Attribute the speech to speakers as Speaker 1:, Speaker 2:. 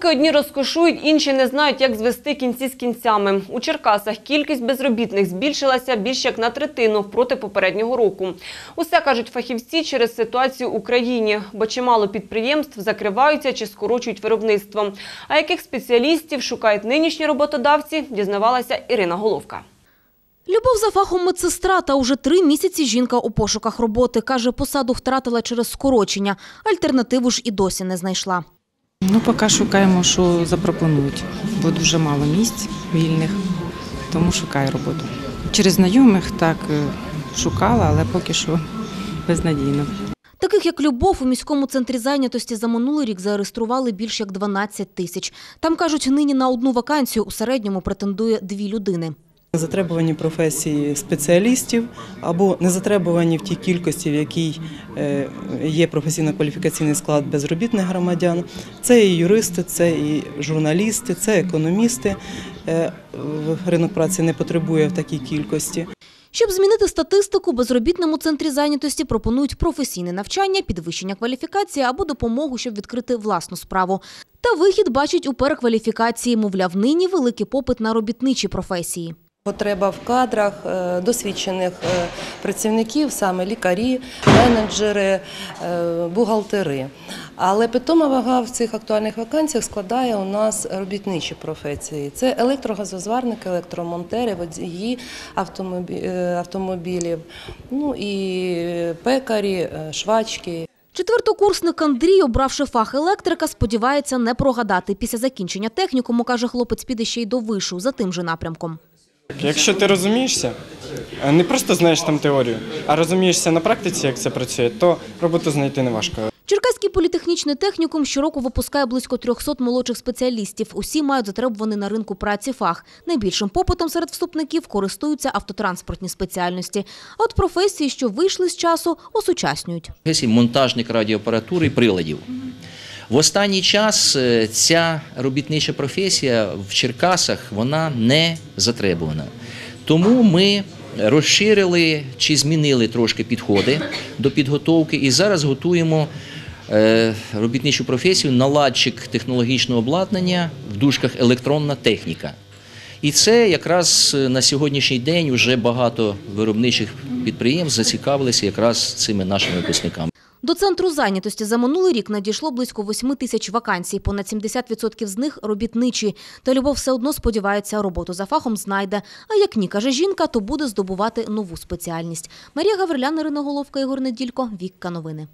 Speaker 1: Поки одні розкошують, інші не знають, як звести кінці з кінцями. У Черкасах кількість безробітних збільшилася більш як на третину проти попереднього року. Усе кажуть фахівці через ситуацію в Україні, бо чимало підприємств закриваються чи скорочують виробництво. А яких спеціалістів шукають нинішні роботодавці, дізнавалася Ірина Головка.
Speaker 2: Любов за фахом медсестра та уже три місяці жінка у пошуках роботи. Каже, посаду втратила через скорочення. Альтернативу ж і досі не знайшла.
Speaker 3: Ну, поки шукаємо, що запропонують, бо дуже мало місць вільних, тому шукаю роботу. Через знайомих так е, шукала, але поки що безнадійно.
Speaker 2: Таких як Любов у міському центрі зайнятості за минулий рік зареєстрували більш як 12 тисяч. Там кажуть, нині на одну вакансію у середньому претендує дві людини.
Speaker 4: Затребувані професії спеціалістів або не затребувані в тій кількості, в якій е, є професійно-кваліфікаційний склад безробітних громадян. Це і юристи, це і журналісти, це економісти. Е, Ринок праці не потребує в такій кількості.
Speaker 2: Щоб змінити статистику, безробітному центрі зайнятості пропонують професійне навчання, підвищення кваліфікації або допомогу, щоб відкрити власну справу. Та вихід бачить у перекваліфікації, мовляв, нині великий попит на робітничі професії.
Speaker 5: Потреба в кадрах е, досвідчених е, працівників, саме лікарі, менеджери, е, бухгалтери. Але питома вага в цих актуальних вакансіях складає у нас робітничі професії. Це електрогазозварники, електромонтери, водії автомобілів, ну і пекарі, швачки.
Speaker 2: Четвертокурсник Андрій, обравши фах електрика, сподівається не прогадати. Після закінчення технікуму, каже, хлопець піде ще й до вишу за тим же напрямком.
Speaker 6: Якщо ти розумієшся, е, не просто знаєш там теорію, а розумієшся на практиці, як це працює, то роботу знайти не важко.
Speaker 2: Черкаський політехнічний технікум щороку випускає близько 300 молодших спеціалістів. Усі мають затребуваний на ринку праці фах. Найбільшим попитом серед вступників користуються автотранспортні спеціальності. А от професії, що вийшли з часу, осучаснюють.
Speaker 7: професії монтажник радіоапаратури і приладів. В останній час е, ця робітнича професія в Черкасах вона не затребувана. Тому ми розширили чи змінили трошки підходи до підготовки і зараз готуємо е, робітничу професію наладчик технологічного обладнання в дужках електронна техніка. І це якраз е, на сьогоднішній день вже багато виробничих підприємств зацікавилися якраз цими нашими випускниками.
Speaker 2: До центру зайнятості за минулий рік надійшло близько 8 тисяч вакансій. Понад 70% з них робітничі. Та Любов все одно сподівається, роботу за фахом знайде. А як ні, каже жінка, то буде здобувати нову спеціальність. Марія Гаврилян, Ірина Головка, Ігор Неділько, Вікка Новини.